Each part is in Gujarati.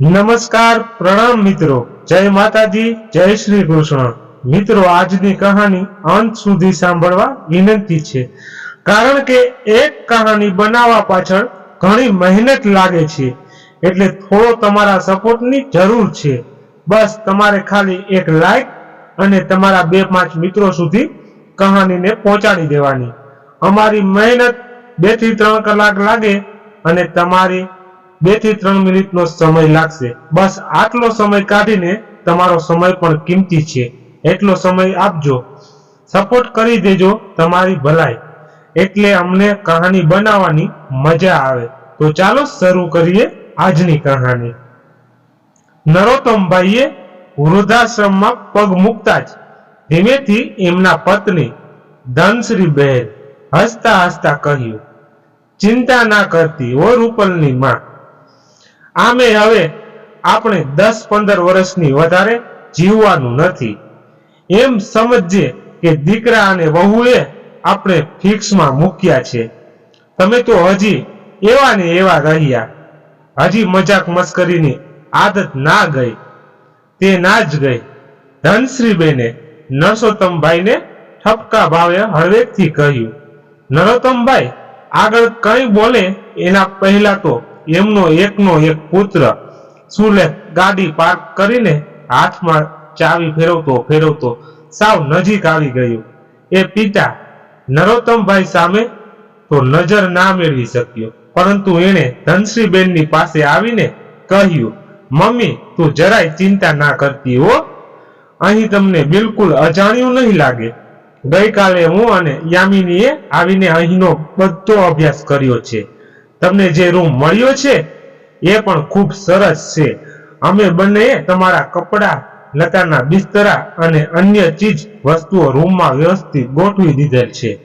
નમસ્કાર, પ્રણામ મિત્રો. જય માતાજી, જય શ્રી કૃષ્ણ. મિત્રો, આજની કહાની અંત સુધી સાંભળવા વિનંતી છે. કારણ કે એક કહાની બનાવવા પાછળ ઘણી મહેનત લાગે છે. એટલે થોડો તમારા સપોર્ટની જરૂર છે. બસ તમારે ખાલી એક લાઈક અને તમારા બે પાંચ મિત્રો સુધી કહાનીને પહોંચાડી દેવાની. અમારી મહેનત બેથી ત્રણ કલાક લાગે અને તમારી બેથી ત્રણ મિનિટનો સમય લાગશે. બસ આટલો સમય કાઢીને તમારો સમય પણ કિંમતી છે. એટલો સમય આપજો. સપોર્ટ કરી દેજો તમારી ભલાઈ. એટલે અમને કહાની બનાવવાની મજા આવે. તો ચાલો શરૂ કરીએ આજની કહાની. નરોત્તમભાઈએ વૃદ્ધાશ્રમમાં પગ મૂકતા જ ધીમેથી એમના પત્ની ધનશ્રી બહેન હસતા હસતા કહ્યું, ચિંતા ના કરતી ઓ રૂપલની માં. આમે હવે આપણે દસ પંદર વર્ષની વધારે જીવવાનું નથી. એમ સમજજે કે દીકરા અને વહુએ આપણે ફિક્સમાં મૂક્યા છે. તમે તો હજી એવા ને એવા રહ્યા. હજી મજાક મસ્કરીની આદત ના ગઈ. તે ના જ ગઈ. ધનશ્રીબેને નરસોત્તમભાઈને ઠપકા ભાવે હળવેકથી કહ્યું, નરોત્તમભાઈ, આગળ કંઈ બોલે? એના પહેલા તો એમનો એકનો એક પુત્ર સુલેખ ગાડી પાર્ક કરીને હાથમાં ચાવી ફેરવતો ફેરવતો સાવ નજીક આવી ગયો. એ પિતા નરોત્તમભાઈ સામે તો નજર ના મેળવી શક્યો. પરંતુ એણે ધનશ્રીબેનની પાસે આવીને કહ્યું, મમ્મી, તું જરાય ચિંતા ના કરતી હો. અહીં તમને બિલકુલ અજાણ્યું નહીં લાગે. ગઈકાલે હું અને યામિનીએ આવીને અહીંનો બધો અભ્યાસ કર્યો છે. તમને જે રૂમ મળ્યો છે, એ પણ ખૂબ સરસ છે. અમે બંને તમારા કપડા, લતાના બિસ્તરા અને અન્ય ચીજ વસ્તુઓ રૂમમાં વ્યવસ્થિત ગોઠવી દીધેલ છે.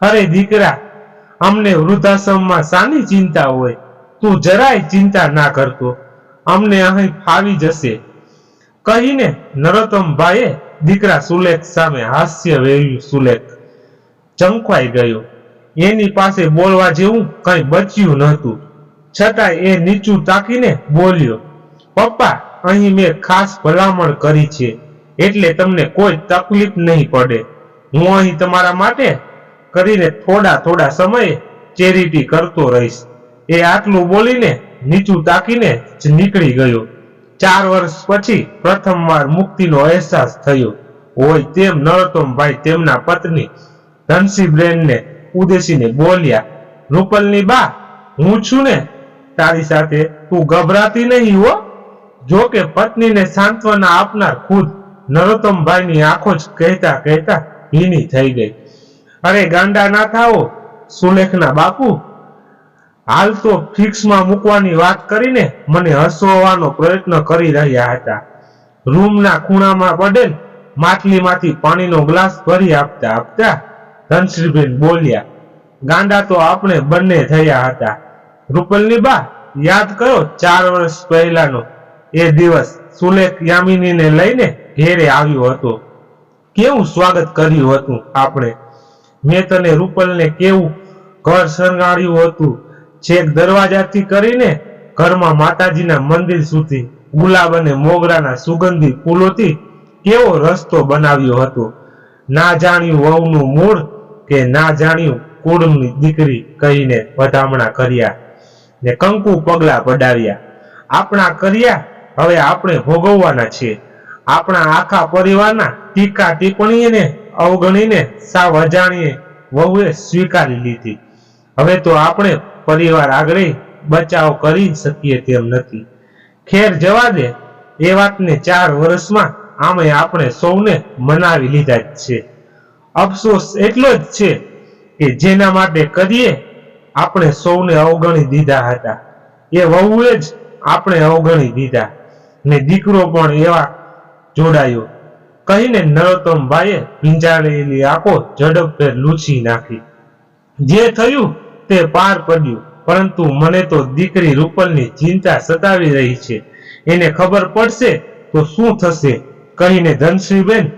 અરે દીકરા, અમને વૃદ્ધાશ્રમમાં સાની ચિંતા હોય? તું જરાય ચિંતા ના કરતો. અમને અહીં ફાવી જશે. કહીને નરોત્તમભાઈએ દીકરા સુલેખ સામે હાસ્ય વેર્યું સુલેખ. ચંખવાઈ ગયો. એની પાસે બોલવા જેવું કઈ બચ્યું નહોતું. છતાંય એ નીચું તાકીને બોલ્યો, પપ્પા, અહીં મેં ખાસ ભલામણ કરી છે. એટલે તમને કોઈ તકલીફ નહીં પડે. હું અહીં તમારા માટે કરીને થોડા થોડા સમયે ચેરિટી કરતો રહીશ. એ આટલું બોલીને નીચું તાકીને જ નીકળી ગયો. ચાર વર્ષ પછી પ્રથમવાર મુક્તિનો અહેસાસ થયો. હોય તેમ નરોત્તમભાઈ તેમના પત્ની ધનસીબેનને ઉદ્દેશીને બોલ્યા, રૂપલની બા, હું છું ને? તારી સાથે તું ગભરાતી નહીં હો? જો કે પત્નીને સાંત્વના આપનાર ખુદ નરોત્તમભાઈની આંખો જ કહેતા કહેતા ભીની થઈ ગઈ. અરે ગાંડા ના થાઓ, સુલેખના બાપુ. હાલ તો ફિક્સમાં મૂકવાની વાત કરીને મને હસવાનો પ્રયત્ન કરી રહ્યા હતા. રૂમના ખૂણામાં પડેલ માટલીમાંથી પાણીનો ગ્લાસ ભરી આપતા આપતા ધનશ્રીબેન બોલ્યા, ગાંડા તો આપણે બંને થયા હતા. રૂપલની બા, યાદ કરો, ચાર વર્ષ પહેલાનો એ દિવસ સુલેખ યામિનીને લઈને ઘેરે આવ્યો હતો. કેવું સ્વાગત કર્યું હતું આપણે? મેં તને રૂપલને કેવું ઘર શણગાર્યું હતું? છેક દરવાજાથી કરીને ઘરમાં માતાજીના મંદિર સુધી ગુલાબ અને મોગરાના સુગંધી ફૂલોથી કેવો રસ્તો બનાવ્યો હતો? ના જાણ્યું વહુનું મૂળ કે ના જાણ્યું કુળની દીકરી કહીને વધામણા કર્યા ને કંકુ પગલા પડાવ્યા. આપણા કર્યા, હવે આપણે ભોગવવાના છીએ. આપણા આખા પરિવારના ટીકા ટિપ્પણીને અવગણીને સાવ અજાણીએ વહુએ સ્વીકારી લીધી. હવે તો આપણે પરિવાર આગળ બચાવ કરી શકીએ તેમ નથી. ખેર જવા દે એ વાતને ચાર વર્ષમાં આમે આપણે સૌને મનાવી લીધા જ છે. અફસોસ એટલો જ છે કે જેના માટે કરીએ આપણે સૌને અવગણી દીધા હતા. એ વહુએ જ આપણે અવગણી દીધા. ને દીકરો પણ એવા જોડાયો. કહીને નરોત્તમભાઈએ ભીંજાળેલી આંખો ઝડપભેર લૂછી નાખી. જે થયું તે પાર પડ્યું, પરંતુ મને તો દીકરી રૂપલની ચિંતા સતાવી રહી છે. એને ખબર પડશે તો શું થશે? કહીને ધનશ્રીબેન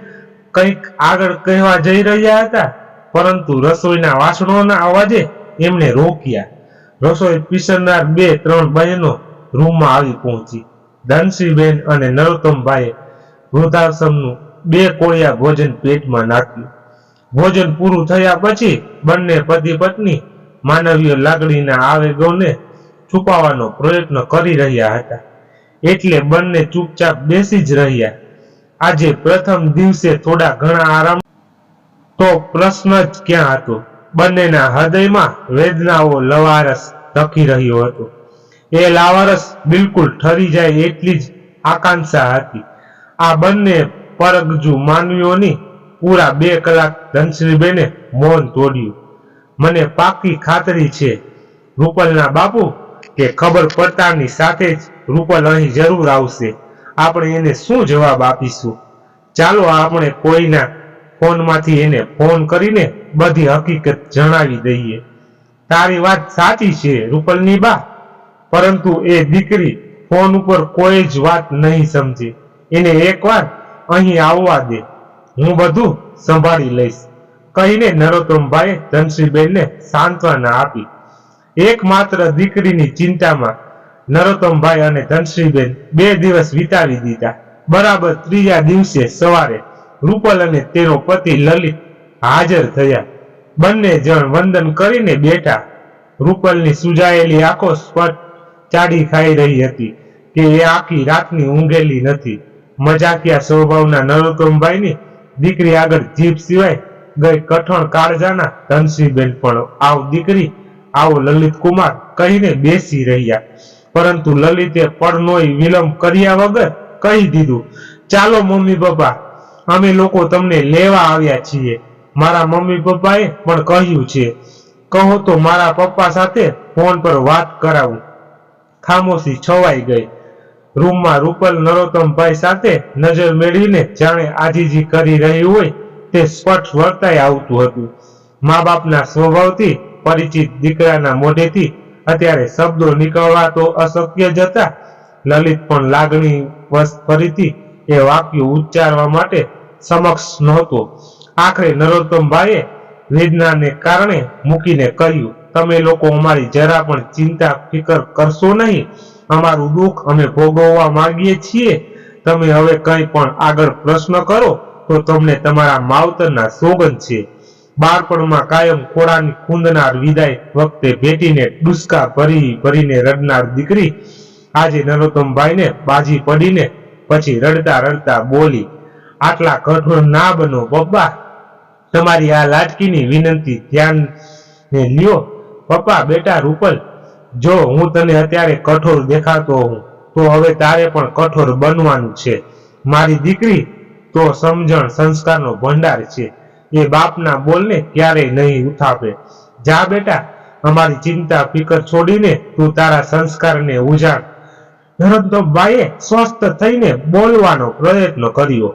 કંઈક આગળ કહેવા જઈ રહ્યા હતા, પરંતુ રસોઈના વાસણોના અવાજે એમને રોક્યા. રસોઈ પીસનાર બે, ત્રણ બહેનો રૂમમાં આવી પહોંચી. ધનસિંહબેન અને નરોત્તમભાઈએ વૃદ્ધાશ્રમનું બે કોળિયા ભોજન પેટમાં નાખ્યું. ભોજન પૂરું થયા પછી બંને પતિ પત્ની માનવીય લાગણીના આવેગોને છુપાવવાનો પ્રયત્ન કરી રહ્યા હતા. એટલે બંને ચૂપચાપ બેસી જ રહ્યા. આજે પ્રથમ દિવસે થોડા ઘણા આરામ તો પ્રશ્ન જ ક્યાં હતો? બંનેના હૃદયમાં વેદનાઓ લવારસ ધકી રહ્યો હતો. એ લાવારસ બિલકુલ ઠરી જાય એટલી જ આકાંક્ષા હતી. આ બંને પરગજુ માનવીઓની પૂરા બે કલાક ધનશ્રીબેને મૌન તોડ્યું. મને પાકી ખાતરી છે, રૂપલના બાપુ, કે ખબર પડતાની સાથે જ રૂપલ અહીં જરૂર આવશે. આપણે એને શું જવાબ આપીશું? ચાલો આપણે કોઈના ફોનમાંથી એને ફોન કરીને બધી હકીકત જણાવી દઈએ. તારી વાત સાચી છે, રૂપલની બા. પરંતુ એ દીકરી ફોન ઉપર કોઈ જ વાત નહીં સમજે. એને એકવાર અહીં આવવા દે. હું બધું સંભાળી લઈશ. કહીને નરોત્તમભાઈએ ધનશ્રીબેનને સાંત્વના આપી. એકમાત્ર દીકરીની ચિંતામાં નરોત્તમભાઈ અને ધનશ્રીબેન બે દિવસ વિતાવી દીધા. બરાબર ત્રીજા દિવસે સવારે રૂપલ અને તેનો પતિ લલિત હાજર થયા. બંને જણ વંદન કરીને બેઠા. રૂપલની સુજાયેલી આંખો સ્પટ ચાડી ખાઈ રહી હતી કે એ આખી રાતની ઊંઘેલી નથી. મજાકિયા સ્વભાવના નરોત્તમભાઈની દીકરી આગળ જીભ સિવાય ગઈ કઠણ કાળજાના ધનશ્રીબેન પણ આવ દીકરી, આવો લલિત કુમાર કહીને બેસી રહ્યા. પરંતુ લલિતે પડનોય વિલંબ કર્યા વગર કહી દીધું, ચાલો મમ્મી પપ્પા, અમે લોકો તમને લેવા આવ્યા છીએ. મારા મમ્મી પપ્પાએ પણ કહ્યું છે, કહો તો મારા પપ્પા સાથે ફોન પર વાત કરાવું. ખામોશી છવાઈ ગઈ. રૂમમાં રૂપલ નરોત્તમભાઈ સાથે નજર મેળવીને જાણે આજીજી કરી રહી હોય તે સ્પષ્ટ વર્તાય આવતું હતું. મા બાપના સ્વભાવથી પરિચિત દીકરાના મોઢેથી અત્યારે શબ્દો નીકળવા તો અશક્ય જતા લલિત પણ લાગણી ફરીથી એ વાક્યો ઉચ્ચારવા માટે સમક્ષ નહોતો. આખરે નરોત્તમભાઈએ વેદનાને કારણે મૂકીને કહ્યું, તમે લોકો અમારી જરા પણ ચિંતા ફિકર કરશો નહીં. અમારું દુઃખ અમે ભોગવવા માંગીએ છીએ. તમે હવે કંઈ પણ આગળ પ્રશ્ન કરો, તો તમને તમારા માવતરના સોગંદ છે. બાળપણમાં કાયમ ખોળાની ખૂંદનાર વિદાય વખતે ભેટીને ડુસકા ભરી ભરીને રડનાર દીકરી આજે નરોત્તમભાઈને બાજી પડીને પછી રડતા રડતા બોલી, આટલા કઠોળ ના બનો પપ્પા. તમારી આ લાટકીની વિનંતી ધ્યાન લ્યો. પપ્પા, બેટા રૂપલ, જો હું તને અત્યારે કઠોર દેખાતો હું તો હવે તારે પણ કઠોર બનવાનું છે. મારી દીકરી તો સમજણ સંસ્કારનો ભંડાર છે. એ બાપના બોલને ક્યારેય નહીં ઉઠાવે. જા બેટા, અમારી ચિંતા, ફિકર છોડીને તું તારા સંસ્કારને ઉજાડ. નરોત્તમભાઈએ સ્વસ્થ થઈને બોલવાનો પ્રયત્ન કર્યો.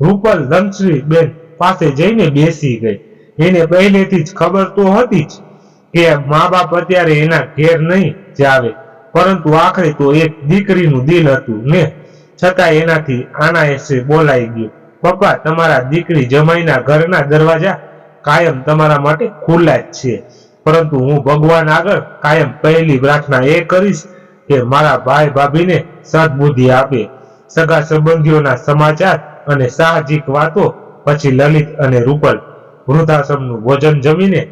રૂપલ ધનશ્રી બેન પાસે જઈને બેસી ગઈ. એને પહેલેથી જ ખબર તો હતી જ કે મા બાપ અત્યારે એના ઘેર નહીં જાવે પરંતુ આખરે તો એક દીકરીનું દિલ હતું ને. છતાં એનાથી આનાએસે બોલાઈ ગયું. પપ્પા, તમારા દીકરી જમાઈના ઘરના દરવાજા કાયમ તમારા માટે ખુલ્લા જ છે. પરંતુ હું ભગવાન આગળ કાયમ પહેલી પ્રાર્થના એ કરીશ કે મારા ભાઈ ભાભીને સદબુદ્ધિ આપે. સગા સંબંધીઓના સમાચાર અને સાહજિક વાતો પછી લલિત અને રૂપલ વૃદ્ધાશ્રમનું ભોજન જમીને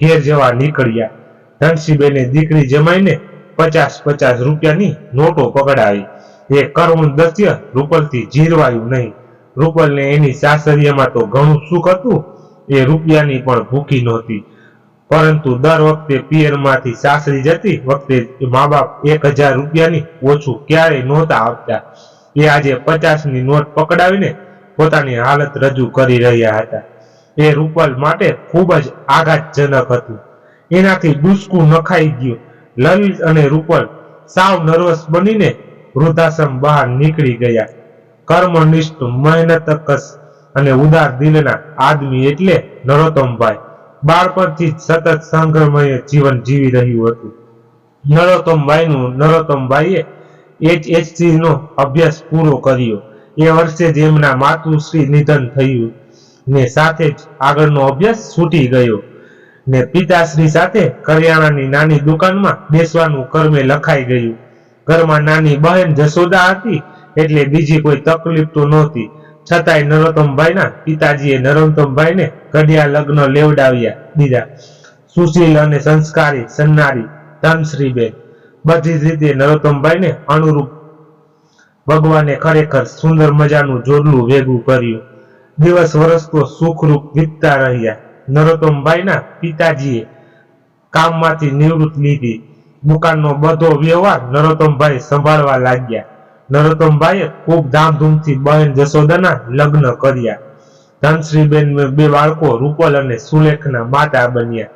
ઘેર જવા નીકળ્યા. ધનસીબેને દીકરી જમાઈને પચાસ પચાસ રૂપિયાની નોટો પકડાવી. એ કરુણ દસ્ય રૂપલથી જીરવાયું નહીં. રૂપલને એની સાસરિયામાં તો ઘણું સુખ હતું. એ રૂપિયાની પણ ભૂખી નહોતી. પરંતુ દર વખતે પિયરમાંથી સાસરી જતી વખતે મા બાપ એક હજાર રૂપિયાની ઓછું ક્યારેય નહોતા આપતા. એ આજે પચાસની નોટ પકડાવીને પોતાની હાલત રજૂ કરી રહ્યા હતા. એ રૂપલ માટે ખૂબ જ આઘાતજનક હતું. એનાથી ડૂસકું નખાઈ ગયું. લલિત અને રૂપલ સાવ નર્વસ બનીને વૃદ્ધાશ્રમ બહાર નીકળી ગયા. કર્મનિષ્ઠ મહેનતકશ અને ઉદાર દિલના આદમી એટલે નરોત્તમભાઈ. બાળપણથી સતત સંઘર્ષમય જીવન જીવી રહ્યું હતું. નરોત્તમભાઈનું નરોત્તમભાઈએ HSC નો અભ્યાસ પૂરો કર્યો. એ વર્ષે જ એમના માતુશ્રી નિધન થયું ને સાથે જ આગળનો અભ્યાસ છૂટી ગયો ને પિતાશ્રી સાથે કરિયાણાની નાની દુકાનમાં બેસવાનું કર્મે લખાઈ ગયું. ઘરમાં નાની બહેન જશોદા હતી એટલે બીજી કોઈ તકલીફ તો નહોતી. છતાંય નરોત્તમભાઈના પિતાજીએ નરોત્તમભાઈને ઘડિયા લગ્ન લેવડાવ્યા દીધા. સુશીલ અને સંસ્કારી સન્નારી ધનશ્રીબેન. બધી જ રીતે નરોત્તમભાઈને અનુરૂપ ભગવાને ખરેખર સુંદર મજાનું જોડલું ભેગું કર્યું. દિવસ વર્ષ તો સુખરૂપ વીતતા રહ્યા. નરોત્તમભાઈના પિતાજીએ કામમાંથી નિવૃત્ત લીધી. દુકાનનો બધો વ્યવહાર નરોત્તમભાઈ સંભાળવા લાગ્યા. નરોત્તમભાઈએ ખૂબ ધામધૂમથી બહેન જશોદાના લગ્ન કર્યા. ધનશ્રીબેન બે બાળકો, રૂપલ અને સુલેખના માતા બન્યા.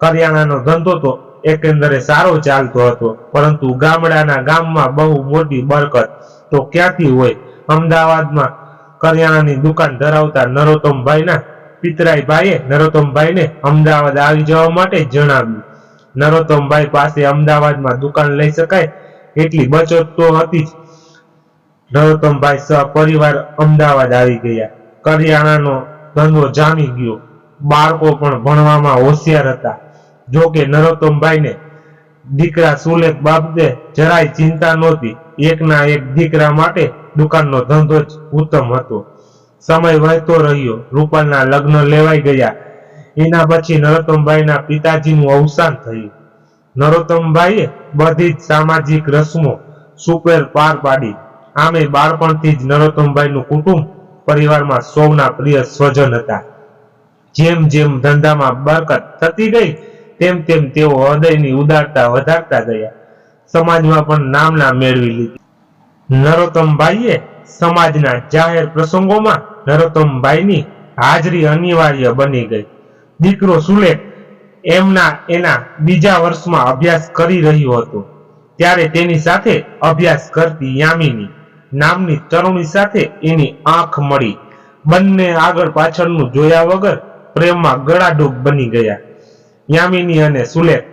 કરિયાણાનો ધંધો તો એકંદરે સારો ચાલતો હતો, પરંતુ ગામડાના ગામમાં બહુ મોટી બરકત તો ક્યાંથી હોય? અમદાવાદમાં કરિયાણાની દુકાન ધરાવતા નરોત્તમભાઈના પિતરાઈ ભાઈએ નરોત્તમભાઈને અમદાવાદ આવી જવા માટે જણાવ્યું. નરોત્તમભાઈ પાસે અમદાવાદમાં દુકાન લઈ શકાય એટલી બચત તો હતી જ નરોત્તમભાઈ સપરિવાર અમદાવાદ આવી ગયા. કરિયાણાનો ધંધો જામી ગયો. બાળકો પણ ભણવામાં હોશિયાર હતા. જો કે નરોત્તમભાઈને દીકરા સુલેખ બાબતે જરાય ચિંતા નહોતી. એકના એક દીકરા માટે દુકાનનો ધંધો જ ઉત્તમ હતો. સમય વહેતો રહ્યો. રૂપાલના લગ્ન લેવાઈ ગયા. એના પછી નરોત્તમભાઈના પિતાજીનું અવસાન થયું. નરોત્તમભાઈએ બધી જ સામાજિક રસમો સુપેર પાર પાડી. આમે બાળપણથી જ નરોત્તમભાઈનું કુટુંબ પરિવારમાં સૌના પ્રિય સ્વજન હતા. જેમ જેમ ધંધામાં બરકત થતી ગઈ, તેમ તેમ તેઓ હૃદયની ઉદારતા વધારતા ગયા. સમાજમાં પણ નામના મેળવી લીધી. નરોત્તમભાઈએ સમાજના જાહેર પ્રસંગોમાં નરોત્તમભાઈની હાજરી અનિવાર્ય બની ગઈ. દીકરો સુલેખ એમના એના બીજા વર્ષમાં અભ્યાસ કરી રહ્યો હતો. ત્યારે તેની સાથે અભ્યાસ કરતી યામિની. નામની તરુણી સાથે એની આંખ મળી. બંને આગળ પાછળનું જોયા વગર પ્રેમમાં ગળાડૂબ બની ગયા. યામિની અને સુલેખ,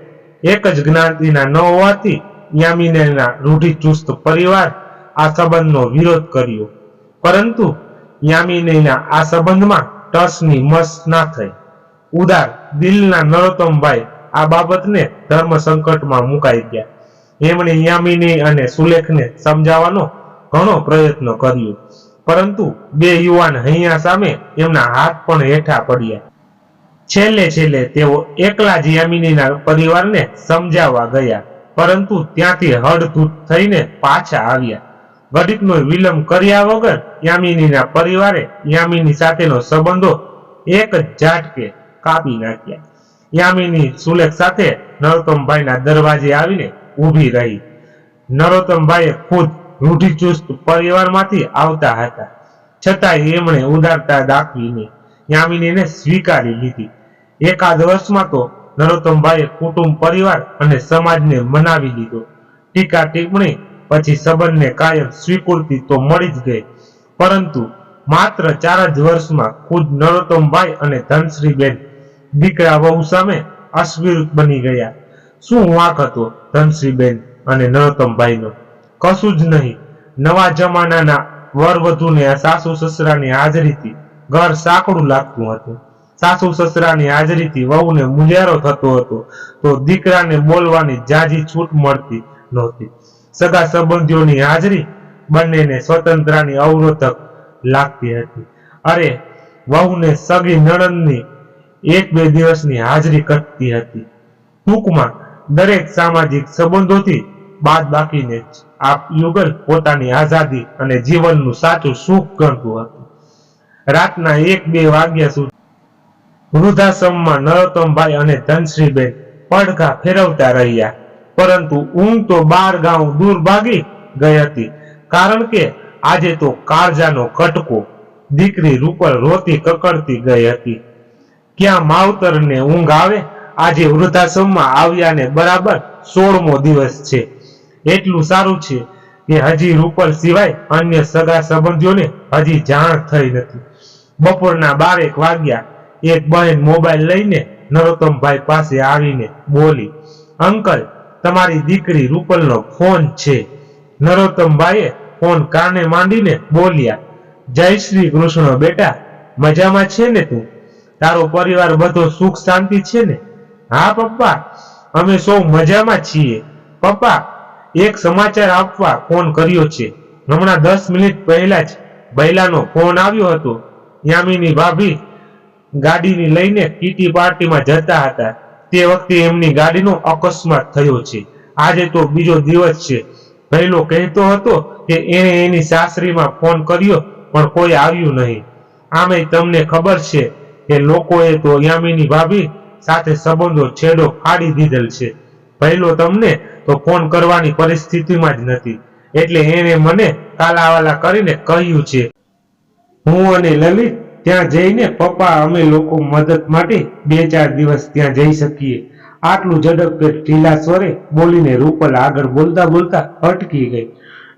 એક જ જ્ઞાતિના ન હોવાથી યામિનીના રૂઢિચુસ્ત પરિવાર આ સંબંધનો વિરોધ કર્યો. પરંતુ યામિનીના આ સંબંધમાં ટસની મસ ના થઈ. ઉદાર દિલના નરોત્તમભાઈ આ બાબતને ધર્મ સંકટમાં મુકાઈ ગયા. એમણે યામિની અને સુલેખને સમજાવવાનો ઘણો પ્રયત્ન કર્યો. પરંતુ બે યુવાન હૈયા સામે એમના હાથ પણ હેઠા પડ્યા. છેલ્લે છેલ્લે તેઓ એકલા જ પરિવારને સમજાવવા ગયા, પરંતુ ત્યાંથી હડધૂટ થઈને પાછા આવ્યા. ઘડીકનો વિલંબ કર્યા વગર યામિનીના પરિવારે યામિની સાથેનો સંબંધો એક જ ઝાટકે કાપી નાખ્યા. યામિની સુલેખ સાથે નરોત્તમભાઈના દરવાજે આવીને ઊભી રહી. નરોત્તમભાઈએ ખુદ રૂઢિચુસ્ત પરિવારમાંથી આવતા હતા. છતાંય એમણે ઉદારતા દાખવીને યામિનીને સ્વીકારી લીધી. એકાદ વર્ષમાં તો નરોત્તમભાઈએ કુટુંબ પરિવાર અને સમાજને મનાવી લીધો. ટીકા ટિપ્પણી પછી સંબંધને કાયમ સ્વીકૃતિ તો મળી જ ગઈ. પરંતુ માત્ર ચાર જ વર્ષમાં ખુદ નરોત્તમભાઈ અને ધનશ્રીબેન દીકરા વહુ સામે અસ્વીરૂપ બની ગયા. શું વાંક હતો ધનશ્રીબેન અને નરોત્તમભાઈનો? કશું જ નહીં. નવા જમાનાના વર વધુને સાસુ સસરાની હાજરીથી ઘર સાંકડું લાગતું હતું. સાસુ સસરાની હાજરીથી વહુને મુંજારો થતો હતો. તો દીકરાને બોલવાની જાજી છૂટ મળતી નહોતી. સગા સંબંધીઓની હાજરી બંનેને સ્વતંત્રતાની અવરોધક લાગતી હતી. અરે, વહુને સગી નણંદની એક બે દિવસની હાજરી કરતી હતી. ટૂંકમાં દરેક સામાજિક સંબંધોથી બાદ બાકીને આ યુગલ પોતાની આઝાદી અને જીવનનું સાચું સુખ કરતું હતું. રાતના એક, બે વાગ્યા સુધી વૃદ્ધાશ્રમમાં નરોત્તમભાઈ અને ધનશ્રીબેન પડઘા ફેરવતા રહ્યા. પરંતુ ઊંઘ તો બાર ગાંવ દૂર ભાગી ગઈ હતી. કારણ કે આજે તો કાળજાનો કટકો દીકરી રૂપલ રોતી કકડતી ગઈ હતી. ક્યાં માવતરને ઊંઘ આવે? આજે વૃદ્ધાશ્રમમાં આવ્યાને બરાબર સોળમો દિવસ છે. એટલું સારું છે કે હજી રૂપલ સિવાય અન્ય સગા સંબંધીઓને હજી જાણ થઈ નથી. બપોરના બારેક વાગ્યા, એક બહેન મોબાઈલ લઈને નરોત્તમભાઈ પાસે આવીને બોલી, અંકલ, તમારી દીકરી રૂપલનો ફોન છે. નરોત્તમભાઈએ ફોન કાને માંડીને બોલ્યા, જય શ્રી કૃષ્ણ બેટા, મજામાં છે ને તું? તારો પરિવાર બધો સુખ શાંતિ છે ને? હા પપ્પા, અમે સૌ મજામાં છીએ. પપ્પા એક સમાચાર આપવા ફોન કર્યો છે. હમણાં દસ મિનિટ પહેલા જ બૈલાનો ફોન આવ્યો હતો. યામીની ભાભી ગાડીની લઈને કીટી પાર્ટીમાં જતા હતા. તે વખતે એમની ગાડીનો અકસ્માત થયો છે. આજે તો બીજો દિવસ છે. ભૈલો કહેતો હતો કે એણે એની સાસરીમાં ફોન કર્યો, પણ કોઈ આવ્યું નહીં. આમે તમને ખબર છે કે લોકોએ તો યામિની ભાભી સાથે સંબંધો છેડો ફાડી દીધેલ છે. ભૈલો તમને તો ફોન કરવાની પરિસ્થિતિમાં જ નથી. એટલે એણે મને કાલાવાલા કરીને કહ્યું છે, હું અને લલિત ત્યાં જઈને પપ્પા અમે લોકો મદદ માટે બે ચાર દિવસ ત્યાં જઈ શકીએ. આટલું ઝડપે ઢીલા સ્વરે બોલીને રૂપલ આગળ બોલતા બોલતા અટકી ગઈ.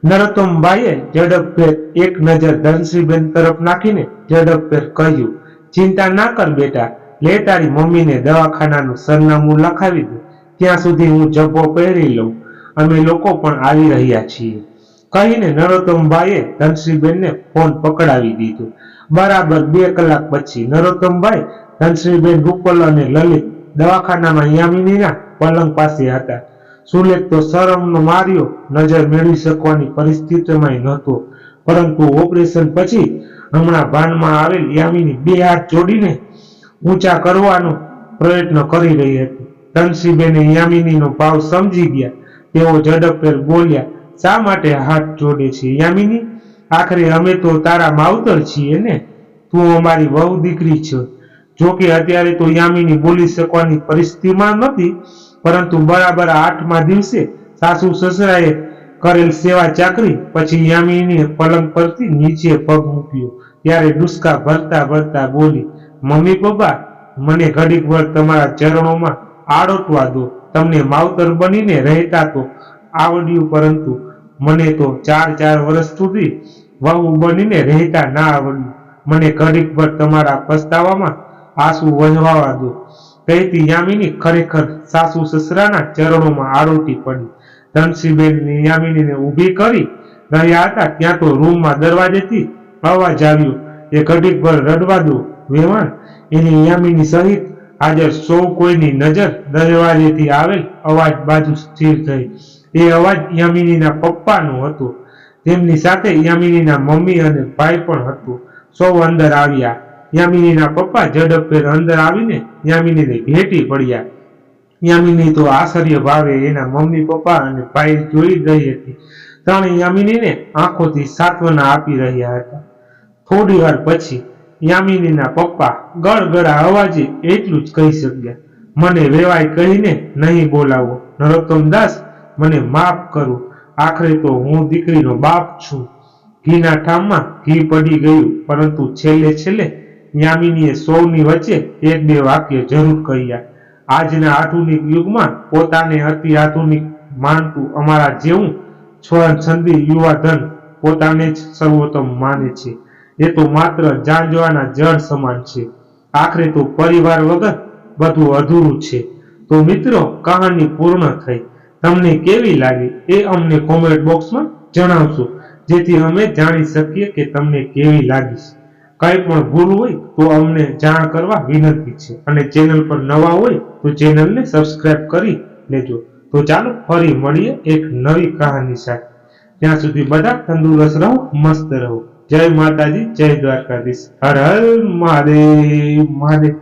નરોત્તમબાઈએ ઝડપભેર એક નજર ધનશ્રીબેન તરફ નાખીને ઝડપભેર કહ્યું, ચિંતા ના કર બેટા લે તારી મમ્મીને દવાખાનાનું સરનામું લખાવી દે ત્યાં સુધી હું જબ્બો પહેરી લઉં. અમે લોકો પણ આવી રહ્યા છીએ. કહીને નરોત્તમભાઈએ ધનશ્રીબેનને ફોન પકડાવી દીધો. બરાબર બે કલાક પછી નરોત્તમભાઈ ધનશ્રીબેન રૂપલ અને લલિત દવાખાનામાં યામિનીના પલંગ પાસે હતા. સુલેખ તો શરમનો માર્યો, નજર મેળવી શકવાની પરિસ્થિતિમાં નહોતો. પરંતુ ઓપરેશન પછી હમણાં ભાનમાં આવેલ યામિની બે હાથ જોડીને ઊંચા કરવાનો પ્રયત્ન કરી રહી હતી. ધનશ્રીબેને યામિનીનો ભાવ સમજી ગયા. તેઓ ઝડપભેર બોલ્યા, શા માટે હાથ જોડે છે યામિની? આખરે અમે તો તારા માવતર છીએ ને? તું અમારી વહુ દીકરી છે. જો કે અત્યારે તો યામિની બોલી શકવાની પરિસ્થિતિમાં નથી, પરંતુ બરાબર આઠમા દિવસે સાસુ સસરાએ કરેલ સેવા ચાકરી, પછી યામિનીએ પલંગ પરથી નીચે પગ મૂક્યો. ત્યારે ડુસકા ભરતા ભરતા બોલી, મમ્મી પપ્પા, મને ઘડીક વાર તમારા ચરણોમાં આડોટવા દો તમને માવતર બનીને રહેતા તો આવડ્યું પરંતુ મને તો ચાર ચાર વર્ષ સુધી વહુ બનીને રહેતા ના આવડ્યું. મને ઘડીક ભર તમારા પસ્તાવામાં આંસુ વહેવાવા દો. કહેતી યામિની ખરેખર સાસુ સસરાના ચરણોમાં આડોટી પડી. ધનશ્રીબેન યામિનીને ઊભી કરી રહ્યા હતા ત્યાં તો રૂમમાં દરવાજેથી અવાજ આવ્યો એ ઘડીક ભર રડવા દો વેવાણ. એની યામિની સહિત હાજર સૌ કોઈની નજર દરવાજેથી આવેલ અવાજ બાજુ સ્થિર થઈ. એ અવાજ યામિનીના પપ્પાનો હતો. તેમની સાથે યામિનીના મમ્મી અને ભાઈ પણ હતું. સૌ અંદર આવ્યા. યામિનીના પપ્પા ઝડપભેર અંદર આવીને યામિનીને ભેટી પડ્યા. યામિની તો આશ્ચર્ય ભાવે એના મમ્મી, પપ્પા અને ભાઈ જોઈ રહી હતી. ત્રણે યામિનીને આંખોથી સાંત્વના આપી રહ્યા હતા. થોડી વાર પછી યામિનીના પપ્પા ગળગળા અવાજે એટલું જ કહી શક્યા, મને વેવાય કહીને નહીં બોલાવો, નરોત્તમ દાસ, મને માફ કરો, આખરે તો હું દીકરીનો બાપ છું. ઘીના ઠામમાં ઘી પડી ગયું, પરંતુ છેલ્લે છેલ્લે યામિનીએ સૌની વચ્ચે એક બે વાક્ય જરૂર કહ્યા, આજના આધુનિક યુગમાં પોતાને અતિ આધુનિક માનતું અમારા જેવું સ્વછંદી યુવાધન પોતાને જ સર્વોત્તમ માને છે. એ તો માત્ર જાંજવાના જળ સમાન છે. આખરે તો પરિવાર વગર બધું અધૂરું છે. તો મિત્રો, કહાની પૂર્ણ થઈ. તમને કેવી લાગી એ અમને કોમેન્ટ બોક્સમાં જણાવશો, જેથી અમે જાણી શકીએ કે તમને કેવી લાગી કંઈ પણ ભૂલ હોય તો અમને જાણ કરવા વિનંતી છે. અને ચેનલ પર નવા હોય તો ચેનલને સબસ્ક્રાઇબ કરી લેજો. તો ચાલો ફરી મળીએ એક નવી કહાની સાથે. ત્યાં સુધી બધા તંદુરસ્ત રહો, મસ્ત રહો. જય માતાજી જય દ્વારકાધીશ. હર હર મહાદેવ મહાદેવ.